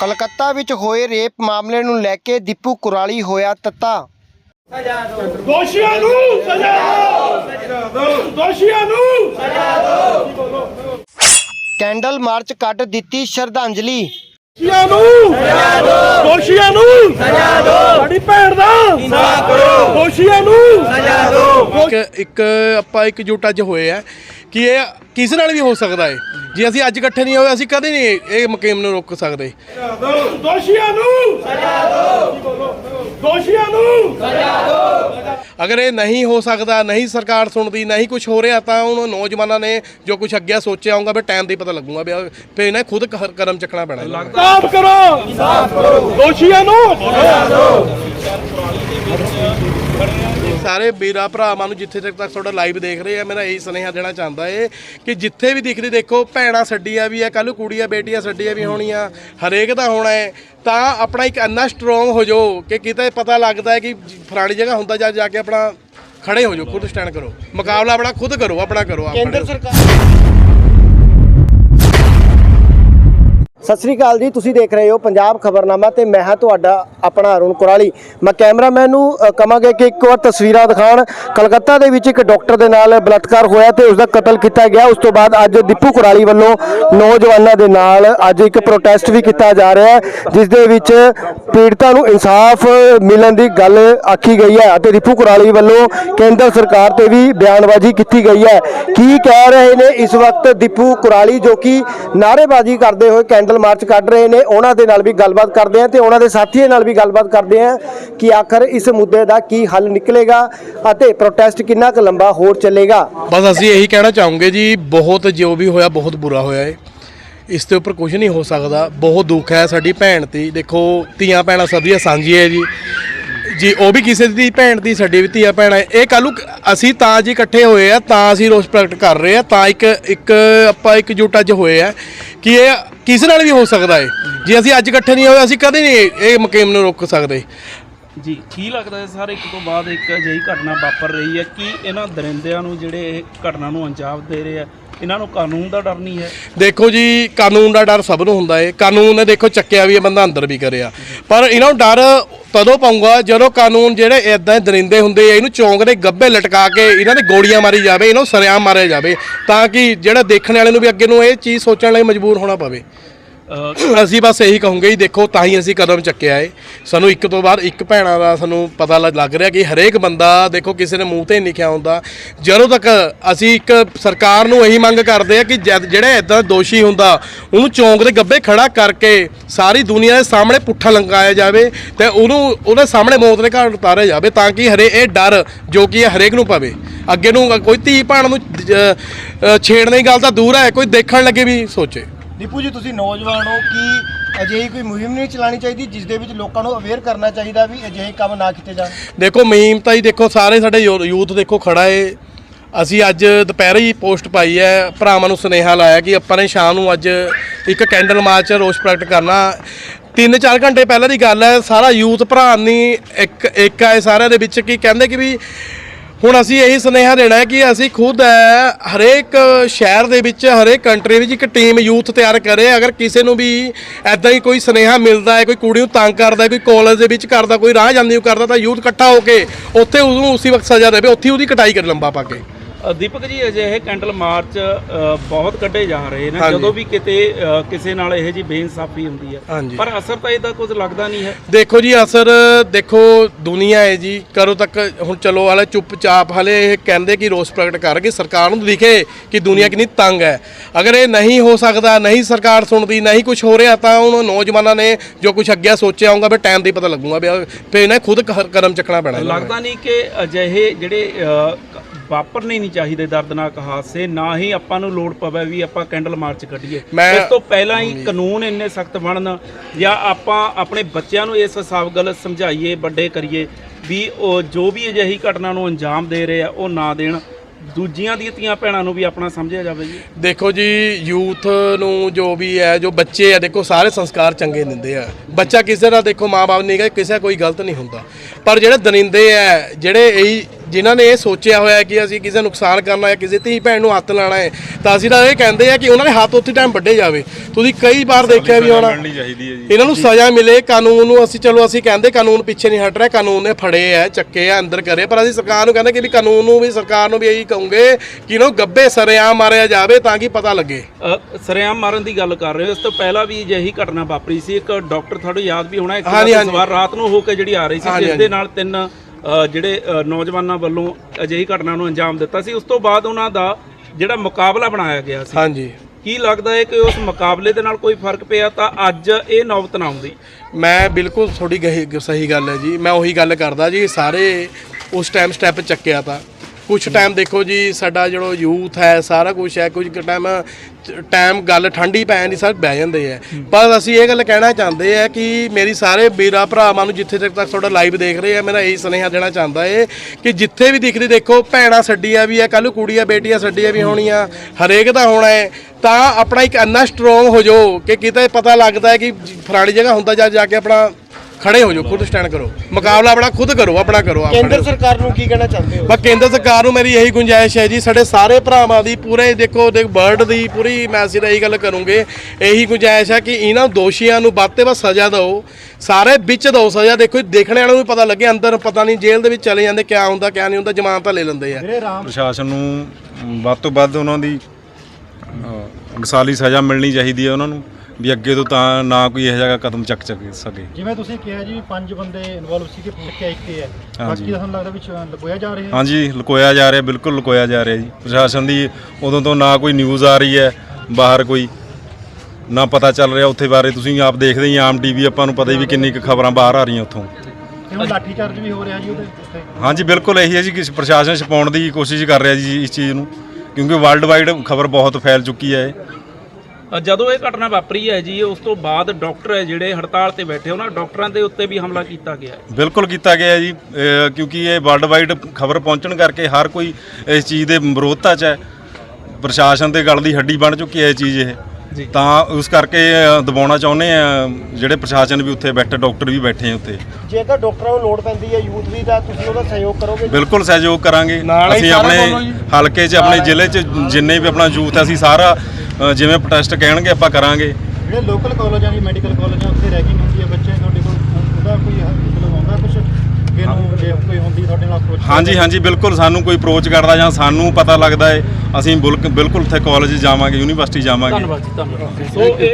ਕਲਕੱਤਾ ਵਿੱਚ ਹੋਏ ਰੇਪ ਮਾਮਲੇ ਨੂੰ ਲੈ ਕੇ ਦੀਪੂ ਕੁਰਾਲੀ ਹੋਇਆ ਤੱਤਾ। ਦੋਸ਼ੀਆਂ ਨੂੰ ਸਜ਼ਾ ਦਿਓ। ਦੋਸ਼ੀਆਂ ਨੂੰ ਕੈਂਡਲ ਮਾਰਚ ਕੱਢ ਦਿੱਤੀ ਸ਼ਰਧਾਂਜਲੀ। ਦੋਸ਼ੀਆਂ ਨੂੰ। ਸਜ਼ਾ ਦਿਓ ਦੋਸ਼ੀਆਂ ਨੂੰ। ਸਜ਼ਾ ਦਿਓ ਸਾਡੀ ਭੈਣ ਦਾ। ਇਨਸਾਫ ਕਰੋ ਦੋਸ਼ੀਆਂ ਨੂੰ। ਸਜ਼ਾ ਦਿਓ ਇੱਕ ਇੱਕ ਆਪਾਂ ਇੱਕ ਜੁਟ ਅੱਜ ਹੋਏ ਆ ਕਿ ਇਹ ਕਿਸੇ ਨਾਲ ਵੀ ਹੋ ਸਕਦਾ ਹੈ ਜੇ ਅਸੀਂ ਅੱਜ ਇਕੱਠੇ ਨਹੀਂ ਹੋਏ ਅਸੀਂ ਕਦੇ ਨਹੀਂ ਇਹ ਮੁਕੇਮ ਨੂੰ ਰੋਕ ਸਕਦੇ। ਦੋਸ਼ੀਆਂ ਨੂੰ। ਸਜ਼ਾ ਦਿਓ ਦੋਸ਼ੀਆਂ ਨੂੰ। ਅਗਰ ਇਹ ਨਹੀਂ ਹੋ ਸਕਦਾ ਨਹੀਂ ਸਰਕਾਰ ਸੁਣਦੀ ਨਹੀਂ ਕੁਝ ਹੋ ਰਿਹਾ ਤਾਂ ਹੁਣ ਨੌਜਵਾਨਾਂ ਨੇ ਜੋ ਕੁਝ ਅੱਗੇ ਸੋਚਿਆ ਹੋਊਗਾ ਵੀ ਟਾਈਮ ਤੇ ਪਤਾ ਲੱਗੂਗਾ ਵੀ ਫਿਰ ਇਹਨੇ ਖੁਦ ਕ- ਕਦਮ ਚੱਕਣਾ ਪੈਣਾ। ਇਨਸਾਫ ਕਰੋ ਇਨਸਾਫ ਕਰੋ। ਦੋਸ਼ੀਆਂ ਨੂੰ। ਸਜ਼ਾ ਦਿਓ ਸਾਰੇ ਵੀਰਾ ਭਰਾਵਾਂ ਨੂੰ ਜਿੱਥੇ ਤੱਕ ਤੁਹਾਡਾ ਲਾਈਵ ਦੇਖ ਰਹੇ ਆ ਮੇਰਾ ਇਹੀ ਸੁਨੇਹਾ ਦੇਣਾ ਚਾਹੁੰਦਾ ਏ ਕਿ ਜਿੱਥੇ ਵੀ ਦਿਖਦੀ ਦੇਖੋ ਭੈਣਾਂ ਛੱਡੀਆਂ ਵੀ ਆ ਕੱਲ ਕੁੜੀਆਂ ਬੇਟੀਆਂ ਛੱਡੀਆਂ ਵੀ ਹੋਣੀਆਂ ਹਰੇਕ ਦਾ ਹੋਣਾ ਹੈ ਤਾਂ ਆਪਣਾ ਇੱਕ ਇੰਨਾ ਸਟਰੋਂਗ ਹੋ ਜਾਓ ਕਿ ਕਿਤੇ ਪਤਾ ਲੱਗਦਾ ਹੈ ਕਿ ਫਲਾਣੀ ਜਗ੍ਹਾ ਹੁੰਦਾ ਜਾ ਜਾ ਕੇ ਆਪਣਾ ਖੜੇ ਹੋ ਜਾਓ ਖੁਦ ਸਟੈਂਡ ਕਰੋ। ਮੁਕਾਬਲਾ ਆਪਣਾ ਖੁਦ ਕਰੋ ਆਪਣਾ ਕਰੋ ਆਪਣੇ ਸਤਿ ਸ੍ਰੀ ਅਕਾਲ ਜੀ, ਤੁਸੀਂ ਦੇਖ ਰਹੇ ਹੋ ਪੰਜਾਬ ਖਬਰਨਾਮਾ ਤੇ ਮੈਂ ਹਾਂ ਤੁਹਾਡਾ ਆਪਣਾ ਅਰੁਣ ਕੁਰਾਲੀ। ਮੈਂ ਕੈਮਰਾਮੈਨ ਨੂੰ ਕਹਾਂਗੇ ਕਿ ਇੱਕ ਵਾਰ ਤਸਵੀਰਾਂ ਦਿਖਾਣ ਕਲਕੱਤਾ ਦੇ ਵਿੱਚ ਇੱਕ ਡਾਕਟਰ ਦੇ ਨਾਲ ਬਲਾਤਕਾਰ ਹੋਇਆ ਤੇ ਉਸ ਦਾ ਕਤਲ ਕੀਤਾ ਗਿਆ। ਉਸ ਤੋਂ ਬਾਅਦ ਅੱਜ ਦੀਪੂ ਕੁਰਾਲੀ ਵੱਲੋਂ ਨੌਜਵਾਨਾਂ ਦੇ ਨਾਲ ਅੱਜ ਇੱਕ ਪ੍ਰੋਟੈਸਟ ਵੀ ਕੀਤਾ ਜਾ ਰਿਹਾ ਹੈ, ਜਿਸ ਦੇ ਵਿੱਚ ਪੀੜਤਾਂ ਨੂੰ ਇਨਸਾਫ ਮਿਲਣ ਦੀ ਗੱਲ ਆਖੀ ਗਈ ਹੈ ਅਤੇ ਦੀਪੂ ਕੁਰਾਲੀ ਵੱਲੋਂ ਕੇਂਦਰ ਸਰਕਾਰ ਤੇ ਵੀ ਬਿਆਨਬਾਜ਼ੀ ਕੀਤੀ ਗਈ ਹੈ। ਕੀ ਕਹਿ ਰਹੇ ਨੇ ਇਸ ਵਕਤ ਦੀਪੂ ਕੁਰਾਲੀ, ਜੋ ਕਿ ਨਾਅਰੇਬਾਜ਼ੀ ਕਰਦੇ ਹੋਏ ਕੈਂਡਲ ਮਾਰਚ ਕੱਢ ਰਹੇ ਨੇ, ਉਹਨਾਂ ਦੇ ਨਾਲ ਵੀ ਗੱਲਬਾਤ ਕਰਦੇ ਆ ਤੇ ਉਹਨਾਂ ਦੇ ਸਾਥੀਆਂ ਨਾਲ ਵੀ ਗੱਲਬਾਤ ਕਰਦੇ ਆ ਕਿ ਆਖਰ ਇਸ ਮੁੱਦੇ ਦਾ ਕੀ ਹੱਲ ਨਿਕਲੇਗਾ ਅਤੇ ਪ੍ਰੋਟੈਸਟ ਕਿੰਨਾ ਕੁ ਲੰਬਾ ਹੋਰ ਚੱਲੇਗਾ। ਬਸ ਅਸੀਂ ਇਹੀ ਕਹਿਣਾ ਚਾਹੂੰਗੇ ਜੀ, ਬਹੁਤ ਜੋ ਵੀ ਹੋਇਆ, ਬਹੁਤ ਬੁਰਾ ਹੋਇਆ ਹੈ ਇਸ ਦੇ ਉੱਪਰ ਕੁਝ ਨਹੀਂ ਹੋ ਸਕਦਾ, ਬਹੁਤ ਦੁੱਖ ਹੈ ਸਾਡੀ ਭੈਣ ਤੇ। ਦੇਖੋ, ਧੀਆਂ ਭੈਣਾਂ ਸਭ ਦੀਆਂ ਸਾਂਝੀਆਂ ਹੈ ਜੀ। ਜੀ ਉਹ ਵੀ ਕਿਸੇ ਦੀ ਭੈਣ ਦੀ, ਸਾਡੀ ਵੀ ਧੀਆਂ ਭੈਣ ਹੈ। ਇਹ ਕੱਲੂ ਅਸੀਂ ਤਾਂ ਜੀ ਇਕੱਠੇ ਹੋਏ ਆ, ਤਾਂ ਅਸੀਂ ਰੋਸ ਪ੍ਰਗਟ ਕਰ ਰਹੇ ਆ। ਤਾਂ ਇੱਕ ਇੱਕ ਆਪਾਂ ਇੱਕ ਜੁਟ ਅੱਜ ਹੋਏ ਆ ਕਿ ਇਹ ਕਿਸੇ ਨਾਲ ਵੀ ਹੋ ਸਕਦਾ ਹੈ ਜੇ ਅਸੀਂ ਅੱਜ ਇਕੱਠੇ ਨਹੀਂ ਹੋਏ ਅਸੀਂ ਕਦੇ ਨਹੀਂ ਇਹ ਮੁਕੇਮ ਨੂੰ ਰੋਕ ਸਕਦੇ। ਜੀ ਕੀ ਲੱਗਦਾ ਹੈ ਸਰ ਇੱਕ ਤੋਂ ਬਾਅਦ ਇੱਕ ਅਜਿਹੀ ਘਟਨਾ ਵਾਪਰ ਰਹੀ ਹੈ ਕਿ ਇਹਨਾਂ ਦਰਿੰਦਿਆਂ ਨੂੰ ਜਿਹੜੇ ਇਹ ਘਟਨਾ ਨੂੰ ਅੰਜਾਮ ਦੇ ਰਹੇ ਆ ਇਹਨਾਂ ਨੂੰ ਕਾਨੂੰਨ ਦਾ ਡਰ ਨਹੀਂ ਹੈ? ਦੇਖੋ ਜੀ ਕਾਨੂੰਨ ਦਾ ਡਰ ਸਭ ਨੂੰ ਹੁੰਦਾ ਏ। ਕਾਨੂੰਨ ਨੇ ਦੇਖੋ ਚੱਕਿਆ ਵੀ ਹੈ ਬੰਦਾ ਅੰਦਰ ਵੀ ਕਰਿਆ। ਪਰ ਇਹਨਾਂ ਨੂੰ ਡਰ ਤਦੋਂ ਪਾਉਂਗਾ ਜਦੋਂ ਕਾਨੂੰਨ ਜਿਹੜੇ ਇਦਾਂ ਦਰਿੰਦੇ ਹੁੰਦੇ ਆ, ਇਹਨੂੰ ਚੌਂਕ ਦੇ ਗੱਬੇ ਲਟਕਾ ਕੇ ਇਹਨਾਂ ਦੇ ਗੋਲੀਆਂ ਮਾਰੀ ਜਾਵੇ, ਇਹਨੂੰ ਸਰਿਆਮ ਮਾਰਿਆ ਜਾਵੇ, ਤਾਂ ਕਿ ਜਿਹੜਾ ਦੇਖਣ ਵਾਲੇ ਨੂੰ ਵੀ ਅੱਗੇ ਨੂੰ ਇਹ ਚੀਜ਼ ਸੋਚਣ ਲਈ ਮਜਬੂਰ ਹੋਣਾ ਪਵੇ। ਅਸੀਂ ਬਸ ਇਹੀ ਕਹੂੰਗੇ ਜੀ ਦੇਖੋ ਤਾਂ ਹੀ ਅਸੀਂ ਕਦਮ ਚੱਕਿਆ ਏ। ਸਾਨੂੰ ਇੱਕ ਤੋਂ ਬਾਅਦ ਇੱਕ ਭੈਣਾਂ ਦਾ ਸਾਨੂੰ ਪਤਾ ਲੱਗ ਲੱਗ ਰਿਹਾ ਕਿ ਹਰੇਕ ਬੰਦਾ ਦੇਖੋ ਕਿਸੇ ਨੇ ਮੂੰਹ ਤੇ ਨਹੀਂ ਲਿਖਿਆ ਹੁੰਦਾ। ਜਦੋਂ ਤੱਕ ਅਸੀਂ ਇੱਕ ਸਰਕਾਰ ਨੂੰ ਇਹੀ ਮੰਗ ਕਰਦੇ ਆ ਕਿ ਜਦ- ਜਿਹੜਾ ਇਦਾਂ ਦੋਸ਼ੀ ਹੁੰਦਾ ਉਹਨੂੰ ਚੌਂਕ ਦੇ ਗੱਬੇ ਖੜਾ ਕਰਕੇ ਸਾਰੀ ਦੁਨੀਆ ਦੇ ਸਾਹਮਣੇ ਪੁੱਠਾ ਲੰਗਾਇਆ ਜਾਵੇ ਤੇ ਉਹਨੂੰ ਉਹਦੇ ਸਾਹਮਣੇ ਮੌਤ ਦੇ ਘਾਟ ਉਤਾਰਿਆ ਜਾਵੇ ਤਾਂ ਕਿ ਹਰੇ ਇਹ ਡਰ ਜੋ ਕਿ ਇਹ ਹਰੇਕ ਨੂੰ ਪਵੇ। ਅੱਗੇ ਨੂੰ ਕੋਈ ਧੀ ਭੈਣ ਨੂੰ ਅ, ਛੇੜਨ ਦੀ ਗੱਲ ਤਾਂ ਦੂਰ ਹੈ ਕੋਈ ਦੇਖਣ ਲੱਗੇ ਵੀ ਸੋਚੇ। ਦੀਪੂ ਜੀ, ਤੁਸੀਂ ਨੌਜਵਾਨ ਹੋ, ਕਿ ਅਜਿਹੀ ਕੋਈ ਮੁਹਿੰਮ ਨਹੀਂ ਚਲਾਉਣੀ ਚਾਹੀਦੀ ਜਿਸ ਦੇ ਵਿੱਚ ਲੋਕਾਂ ਨੂੰ ਅਵੇਅਰ ਕਰਨਾ ਚਾਹੀਦਾ ਵੀ ਅਜਿਹੇ ਕੰਮ ਨਾ ਕੀਤੇ ਜਾਣ? ਦੇਖੋ ਮੁਹਿੰਮ ਤਾਂ ਹੀ ਦੇਖੋ, ਸਾਰੇ ਸਾਡੇ ਯੂ- ਯੂਥ ਦੇਖੋ ਖੜਾ ਏ। ਅਸੀਂ ਅੱਜ ਦੁਪਹਿਰੇ ਹੀ ਪੋਸਟ ਪਾਈ ਹੈ, ਭਰਾਵਾਂ ਨੂੰ ਸੁਨੇਹਾ ਲਾਇਆ ਕਿ ਆਪਾਂ ਨੇ ਸ਼ਾਮ ਨੂੰ ਅੱਜ ਇੱਕ ਕੈਂਡਲ ਮਾਰਚ ਰੋਸ ਪ੍ਰਗਟ ਕਰਨਾ। ਤਿੰਨ ਚਾਰ ਘੰਟੇ ਪਹਿਲਾਂ ਦੀ ਗੱਲ ਹੈ, ਸਾਰਾ ਯੂਥ ਭਰਾ ਨਹੀਂ ਇੱਕ ਇੱਕ ਆਏ ਸਾਰਿਆਂ ਦੇ ਵਿੱਚ ਕੀ ਕਹਿੰਦੇ ਕਿ ਵੀ ਹੁਣ ਅਸੀਂ ਇਹੀ ਸੁਨੇਹਾ ਦੇਣਾ ਹੈ ਕਿ ਅਸੀਂ ਖੁਦ ਹੈ ਹਰੇਕ ਸ਼ਹਿਰ ਦੇ ਵਿੱਚ, ਹਰੇਕ ਕੰਟਰੀ ਵਿੱਚ ਇੱਕ ਟੀਮ ਯੂਥ ਤਿਆਰ ਕਰੇ। ਅਗਰ ਕਿਸੇ ਨੂੰ ਵੀ ਐਦਾਂ ਹੀ ਕੋਈ ਸੁਨੇਹਾ ਮਿਲਦਾ ਹੈ, ਕੋਈ ਕੁੜੀ ਨੂੰ ਤੰਗ ਕਰਦਾ ਕੋਈ ਕਾਲਜ ਦੇ ਵਿੱਚ ਕਰਦਾ, ਕੋਈ ਰਾਹ ਜਾਂਦੀ ਨੂੰ ਕਰਦਾ, ਤਾਂ ਯੂਥ ਇਕੱਠਾ ਹੋ ਕੇ ਉੱਥੇ ਉਹਨੂੰ ਉਸੇ ਵਕਤ ਸਜ਼ਾ ਦੇਵੇ, ਉੱਥੇ ਉਹਦੀ ਕਟਾਈ ਕਰ ਲੰਬਾ ਪਾ ਕੇ। ਦੀਪਕ ਜੀ ਅਜਿਹੇ ਕੈਂਡਲ ਮਾਰਚ ਬਹੁਤ ਕੱਢੇ ਜਾ ਰਹੇ ਨੇ। ਜਦੋਂ ਵੀ ਕਿਤੇ ਕਿਸੇ ਨਾਲ ਇਹੋ ਜੀ ਬੇਇਨਸਾਫੀ ਹੁੰਦੀ ਹੈ। ਪਰ ਅਸਰ ਤਾਂ ਇਹਦਾ ਕੁਝ ਲੱਗਦਾ ਨਹੀਂ ਹੈ ਦੇਖੋ ਜੀ ਅਸਰ ਦੇਖੋ ਦੁਨੀਆ ਹੈ ਜੀ ਕਰੋ ਤੱਕ ਹੁਣ ਚਲੋ ਹਾਲੇ ਚੁੱਪਚਾਪ ਹਲੇ ਇਹ ਕਹਿੰਦੇ ਕਿ ਰੋਸ ਪ੍ਰਗਟ ਕਰ ਕਿ ਸਰਕਾਰ ਨੂੰ ਦਿਖੇ ਕਿ ਦੁਨੀਆ ਕਿੰਨੀ ਤੰਗ ਹੈ ਅਗਰ ਇਹ ਨਹੀਂ ਹੋ ਸਕਦਾ ਨਹੀਂ ਸਰਕਾਰ ਸੁਣਦੀ ਨਹੀਂ ਕੁਝ ਹੋ ਰਿਹਾ ਤਾਂ ਹੁਣ ਨੌਜਵਾਨਾਂ ਨੇ ਜੋ ਕੁਝ ਅੱਗੇ ਸੋਚਿਆ ਹੋਊਗਾ ਵੀ ਟਾਈਮ ਹੀ ਪਤਾ ਲੱਗੂਗਾ ਫਿਰ ਇਹਨੇ ਖੁਦ ਕ- ਕਦਮ ਚੱਕਣਾ ਪੈਣਾ। ਲੱਗਦਾ ਨਹੀਂ ਕਿ ਅਜਿਹੇ ਜਿਹੜੇ ਵਾਪਰਨੇ ਨਹੀਂ ਚਾਹੀਦੇ ਦਰਦਨਾਕ ਹਾਦਸੇ ਨਾ ਹੀ ਆਪਾਂ ਨੂੰ ਲੋੜ ਪਵੇ ਵੀ ਆਪਾਂ ਕੈਂਡਲ ਮਾਰਚ ਕੱਢੀਏ। ਇਸ ਤੋਂ ਪਹਿਲਾਂ ਹੀ ਕਾਨੂੰਨ ਇੰਨੇ ਸਖਤ ਬਣਨ ਜਾਂ ਆਪਾਂ ਆਪਣੇ ਬੱਚਿਆਂ ਨੂੰ ਇਸ ਹਿਸਾਬ ਗੱਲ ਸਮਝਾਈਏ ਵੱਡੇ ਕਰੀਏ ਵੀ ਉਹ ਜੋ ਵੀ ਅਜਿਹੀ ਘਟਨਾ ਨੂੰ ਅੰਜਾਮ ਦੇ ਰਹੇ ਆ ਉਹ ਨਾ ਦੇਣ। ਦੂਜੀਆਂ ਦੀਆਂ ਧੀਆਂ ਭੈਣਾਂ ਨੂੰ ਵੀ ਆਪਣਾ ਸਮਝਿਆ ਜਾਵੇ ਜੀ। ਦੇਖੋ ਜੀ ਯੂਥ ਨੂੰ ਜੋ ਵੀ ਹੈ ਜੋ ਬੱਚੇ ਆ ਦੇਖੋ ਸਾਰੇ ਸੰਸਕਾਰ ਚੰਗੇ ਦਿੰਦੇ ਆ। ਬੱਚਾ ਕਿਸੇ ਦਾ ਦੇਖੋ ਮਾਪੇ ਨਹੀਂ ਕਹੇ ਕਿਸੇ ਕੋਈ ਗਲਤ ਨਹੀਂ ਹੁੰਦਾ। ਪਰ ਜਿਹੜੇ ਦਰਿੰਦੇ ਆ ਜਿਹੜੇ ਇਹੀ ਜਿਨ੍ਹਾਂ ਨੇ ਇਹ ਸੋਚਿਆ ਹੋਇਆ ਹੈ ਕਿ ਅਸੀਂ ਕਿਸੇ ਨੂੰ ਨੁਕਸਾਨ ਕਰਨਾ ਹੈ ਕਿਸੇ ਧੀ ਭੈਣ ਨੂੰ ਹੱਥ ਲਾਣਾ ਹੈ ਤਾਂ ਅਸੀਂ ਤਾਂ ਇਹ ਕਹਿੰਦੇ ਆ ਕਿ ਉਹਨਾਂ ਦੇ ਹੱਥ ਉੱਥੇ ਟਾਈਮ ਵੱਡੇ ਜਾਵੇ। ਤੁਸੀਂ ਕਈ ਵਾਰ ਦੇਖਿਆ ਵੀ ਹੋਣਾ ਇਹਨਾਂ ਨੂੰ ਸਜ਼ਾ ਮਿਲੇ ਕਾਨੂੰਨ ਨੂੰ ਅਸੀਂ ਚਲੋ ਅਸੀਂ ਕਹਿੰਦੇ ਕਾਨੂੰਨ ਪਿੱਛੇ ਨਹੀਂ ਹਟ ਰਿਹਾ ਕਾਨੂੰਨ ਨੇ ਫੜੇ ਆ ਚੱਕੇ ਆ ਅੰਦਰ ਕਰੇ ਪਰ ਅਸੀਂ ਸਰਕਾਰ ਨੂੰ ਕਹਿੰਦੇ ਕਿ ਵੀ ਕਾਨੂੰਨ ਨੂੰ ਵੀ ਸਰਕਾਰ ਨੂੰ ਵੀ ਇਹੀ ਕਹੂੰਗੇ ਕਿ ਇਹਨੂੰ ਗੱਬੇ ਸਰਿਆਮ ਮਾਰਿਆ ਜਾਵੇ ਤਾਂ ਕਿ ਪਤਾ ਲੱਗੇ। ਸਰੇਆਮ ਮਾਰਨ ਦੀ ਗੱਲ ਕਰ ਰਹੇ ਹੋ। ਇਸ ਤੋਂ ਪਹਿਲਾਂ ਵੀ ਅਜਿਹੀ ਘਟਨਾ ਵਾਪਰੀ ਸੀ। ਇੱਕ ਡਾਕਟਰ ਤੁਹਾਨੂੰ ਯਾਦ ਵੀ ਹੋਣਾ ਇੱਕ। ਸਵਾਰ ਰਾਤ ਨੂੰ ਹੋ ਕੇ ਜਿਹੜੀ ਆ ਰਹੀ ਸੀ ਜਿਸ ਦੇ ਨਾਲ ਤਿੰਨ ਜਿਹੜੇ ਨੌਜਵਾਨਾਂ ਵੱਲੋਂ ਅਜਿਹੀ ਘਟਨਾ ਨੂੰ ਅੰਜਾਮ ਦਿੱਤਾ ਸੀ ਉਸ ਤੋਂ ਬਾਅਦ ਉਹਨਾਂ ਦਾ ਜਿਹੜਾ ਮੁਕਾਬਲਾ ਬਣਾਇਆ ਗਿਆ ਸੀ। ਹਾਂਜੀ। ਕੀ ਲੱਗਦਾ ਹੈ ਕਿ ਉਸ ਮੁਕਾਬਲੇ ਦੇ ਨਾਲ ਕੋਈ ਫ਼ਰਕ ਪਿਆ? ਤਾਂ ਅੱਜ ਇਹ ਨੌਬਤ ਨਾ ਆਉਂਦੀ। ਮੈਂ ਬਿਲਕੁਲ ਗਹੀ- ਸਹੀ ਗੱਲ ਹੈ ਜੀ। ਮੈਂ ਉਹੀ ਗੱਲ ਕਰਦਾ ਜੀ ਸਾਰੇ ਉਸ ਟਾਈਮ ਸਟੈਪ ਚੱਕਿਆ ਤਾਂ। ਕੁਝ ਟਾਈਮ ਦੇਖੋ ਜੀ ਸਾਡਾ ਜਿਹੜਾ ਯੂਥ ਹੈ ਸਾਰਾ ਕੁਝ ਹੈ ਕੁਝ ਟਾਈਮ ਟਾਈਮ ਗੱਲ ਠੰਡੀ ਪੈ ਜਾਂਦੀ ਸਭ ਬਹਿ ਜਾਂਦੇ ਆ। ਪਰ ਅਸੀਂ ਇਹ ਗੱਲ ਕਹਿਣਾ ਚਾਹੁੰਦੇ ਆ ਕਿ ਮੇਰੀ ਸਾਰੇ ਵੀਰਾ ਭਰਾਵਾਂ ਨੂੰ ਜਿੱਥੇ ਤੱਕ ਤੁਹਾਡਾ ਲਾਈਵ ਦੇਖ ਰਹੇ ਆ ਮੇਰਾ ਇਹੀ ਸੁਨੇਹਾ ਦੇਣਾ ਚਾਹੁੰਦਾ ਏ ਕਿ ਜਿੱਥੇ ਵੀ ਦਿਖਦੀ ਦੇਖੋ ਭੈਣਾਂ ਛੱਡੀਆਂ ਵੀ ਆ ਕੱਲ ਕੁੜੀਆਂ ਬੇਟੀਆਂ ਛੱਡੀਆਂ ਵੀ ਹੋਣੀਆਂ ਹਰੇਕ ਦਾ ਹੋਣਾ ਹੈ ਤਾਂ ਆਪਣਾ ਇੱਕ ਇੰਨਾ ਸਟਰੋਂਗ ਹੋ ਜਾਓ ਕਿ ਕਿਤੇ ਪਤਾ ਲੱਗਦਾ ਹੈ ਕਿ ਫਲਾਣੀ ਜਗ੍ਹਾ ਹੁੰਦਾ ਜਾ ਜਾ ਕੇ ਆਪਣਾ ਖੜੇ ਹੋ ਜਾਓ ਖੁਦ ਸਟੈਂਡ ਕਰੋ। ਮੁਕਾਬਲਾ ਆਪਣਾ ਖੁਦ ਕਰੋ ਆਪਣਾ ਕਰੋ ਆਪਣਾ ਕੇਂਦਰ ਸਰਕਾਰ ਨੂੰ ਕੀ ਕਹਿਣਾ ਚਾਹੁੰਦੇ ਹੋ? ਬਸ ਕੇਂਦਰ ਸਰਕਾਰ ਨੂੰ ਮੇਰੀ ਇਹੀ ਗੁੰਜਾਇਸ਼ ਹੈ ਜੀ ਸਾਡੇ ਸਾਰੇ ਭਰਾਵਾਂ ਦੀ ਪੂਰੇ ਦੇਖੋ ਦੇਖ ਵਰਲਡ ਦੀ ਪੂਰੀ ਮੈਂ ਸਿਰ ਇਹੀ ਗੱਲ ਕਰੂੰਗੇ ਇਹੀ ਗੁੰਜਾਇਸ਼ ਹੈ ਕਿ ਇਹਨਾਂ ਦੋਸ਼ੀਆਂ ਨੂੰ ਵੱਧ ਤੇ ਵੱਧ ਸਜ਼ਾ ਦਿਓ ਸਾਰੇ ਵਿੱਚ ਦਿਓ ਸਜ਼ਾ। ਦੇਖੋ ਦੇਖਣ ਵਾਲਿਆਂ ਨੂੰ ਵੀ ਪਤਾ ਲੱਗੇ ਅੰਦਰ ਪਤਾ ਨਹੀਂ ਜੇਲ੍ਹ ਦੇ ਵਿੱਚ ਚਲੇ ਜਾਂਦੇ ਕਿਆ ਹੁੰਦਾ ਕਿਆ ਨਹੀਂ ਹੁੰਦਾ ਜ਼ਮਾਨਤ ਤਾਂ ਲੈ ਲੈਂਦੇ ਆ। ਪ੍ਰਸ਼ਾਸਨ ਨੂੰ ਵੱਧ ਤੋਂ ਵੱਧ ਉਹਨਾਂ ਦੀ ਮਿਸਾਲੀ ਸਜ਼ਾ ਮਿਲਣੀ ਚਾਹੀਦੀ ਹੈ ਉਹਨਾਂ ਨੂੰ। ਵੀ ਅੱਗੇ ਤੋਂ ਤਾਂ ਨਾ ਕੋਈ ਇਹੋ ਜਿਹਾ ਕਦਮ ਚੱਕ ਚੱਕ ਸਕੇ। ਜਿਵੇਂ ਤੁਸੀਂ ਕਿਹਾ ਜੀ ਪੰਜ ਬੰਦੇ ਇਨਵੋਲਵ ਸੀਗੇ ਚੱਕਿਆ ਇੱਕ ਹੀ ਹੈ। ਹਾਂਜੀ। ਬਾਕੀ ਤਾਂ ਸਾਨੂੰ ਲੱਗਦਾ ਵਿੱਚ ਲਗੋਇਆ ਜਾ ਰਿਹਾ। ਹੈ ਹਾਂਜੀ ਲੁਕੋਇਆ ਜਾ ਰਿਹਾ ਬਿਲਕੁਲ ਲੁਕੋਇਆ ਜਾ ਰਿਹਾ ਜੀ। ਪ੍ਰਸ਼ਾਸਨ ਦੀ ਉਦੋਂ ਤੋਂ ਨਾ ਕੋਈ ਨਿਊਜ਼ ਆ ਰਹੀ ਹੈ ਬਾਹਰ ਕੋਈ। ਨਾ ਪਤਾ ਚੱਲ ਰਿਹਾ ਉੱਥੇ ਬਾਰੇ ਤੁਸੀਂ ਆਪ ਦੇਖਦੇ ਹੀ ਆਮ ਟੀਵੀ ਆਪਾਂ ਨੂੰ ਪਤਾ ਹੀ ਵੀ ਕਿੰਨੀ ਕੁ ਖਬਰਾਂ ਬਾਹਰ ਆ ਰਹੀਆਂ ਉੱਥੋਂ। ਤੇ ਹੁਣ ਲਾਠੀ ਚਾਰਜ ਵੀ ਹੋ ਰਿਹਾ ਜੀ ਉਹਦੇ ਉੱਤੇ। ਹਾਂਜੀ ਬਿਲਕੁਲ ਇਹੀ ਹੈ ਜੀ ਕਿ ਪ੍ਰਸ਼ਾਸਨ ਛਪਾਉਣ ਦੀ ਕੋਸ਼ਿਸ਼ ਕਰ ਰਿਹਾ ਜੀ ਇਸ ਚੀਜ਼ ਨੂੰ। ਕਿਉਂਕਿ ਵਰਲਡ ਵਾਈਡ ਖਬਰ ਬਹੁਤ ਫੈਲ ਚੁੱਕੀ ਹੈ ਇਹ। ਜਦੋਂ ਇਹ ਘਟਨਾ ਵਾਪਰੀ ਹੈ ਜੀ, ਉਸ ਤੋਂ ਬਾਅਦ ਡਾਕਟਰ ਹੈ ਜਿਹੜੇ ਹੜਤਾਲ ਤੇ ਬੈਠੇ, ਉਹਨਾਂ ਡਾਕਟਰਾਂ ਦੇ ਉੱਤੇ ਵੀ ਹਮਲਾ ਕੀਤਾ ਗਿਆ ਬਿਲਕੁਲ ਕੀਤਾ ਗਿਆ ਜੀ ਕਿਉਂਕਿ ਇਹ ਵਰਲਡ ਵਾਈਡ ਖਬਰ ਪਹੁੰਚਣ ਕਰਕੇ ਹਰ ਕੋਈ ਇਸ ਚੀਜ਼ ਦੇ ਵਿਰੋਧਤਾ 'ਚ ਹੈ। ਪ੍ਰਸ਼ਾਸਨ ਦੇ ਗਲ ਦੀ ਹੱਡੀ ਬਣ ਚੁੱਕੀ ਹੈ ਇਹ ਚੀਜ਼ ਇਹ। ਤਾਂ ਉਸ ਕਰਕੇ ਦਬਾਉਣਾ ਚਾਹੁੰਦੇ ਆ ਜਿਹੜੇ ਪ੍ਰਸ਼ਾਸਨ ਵੀ ਉੱਥੇ ਬੈਠੇ ਡਾਕਟਰ ਵੀ ਬੈਠੇ ਆ ਉੱਥੇ। ਜੇਕਰ ਡਾਕਟਰਾਂ ਨੂੰ ਲੋੜ ਪੈਂਦੀ ਹੈ ਯੂਥ ਦੀ ਤਾਂ ਤੁਸੀਂ ਉਹਦਾ ਸਹਿਯੋਗ ਕਰੋਗੇ ਬਿਲਕੁਲ ਸਹਿਯੋਗ ਕਰਾਂਗੇ। ਅਸੀਂ ਸਾਰੇ ਆਪਣੇ। ਹਲਕੇ 'ਚ ਆਪਣੇ ਜ਼ਿਲ੍ਹੇ 'ਚ ਜਿੰਨੇ ਵੀ ਆਪਣਾ ਯੂਥ ਹੈ ਅਸੀਂ ਸਾਰਾ ਜਿਵੇਂ ਪ੍ਰੋਟੈਸਟ ਕਹਿਣਗੇ ਆਪਾਂ ਕਰਾਂਗੇ। ਜਿਹੜੇ ਲੋਕਲ ਕਾਲਜਾਂ ਦੀ ਮੈਡੀਕਲ ਕਾਲਜਾਂ ਉੱਥੇ ਰੈਗਿੰਗ ਹੁੰਦੀ ਹੈ ਬੱਚੇ ਤੁਹਾਡੇ ਕੋਲ ਉਹਦਾ ਕੋਈ ਮਤਲਬ ਆਉਂਦਾ ਕੁਝ ਅੱਗੇ ਨੂੰ ਜੇ ਕੋਈ ਹੁੰਦੀ ਤੁਹਾਡੇ ਨਾਲ approach ਹਾਂਜੀ ਹਾਂਜੀ ਬਿਲਕੁਲ ਸਾਨੂੰ ਕੋਈ ਅਪਰੋਚ ਕਰਦਾ ਜਾਂ ਸਾਨੂੰ ਪਤਾ ਲੱਗਦਾ ਹੈ ਅਸੀਂ ਬਿਲਕੁਲ ਬਿਲਕੁਲ ਉੱਥੇ ਕਾਲਜ ਜਾਵਾਂਗੇ ਯੂਨੀਵਰਸਿਟੀ ਜਾਵਾਂਗੇ। ਧੰਨਵਾਦ ਜੀ ਧੰਨਵਾਦ। ਸੋ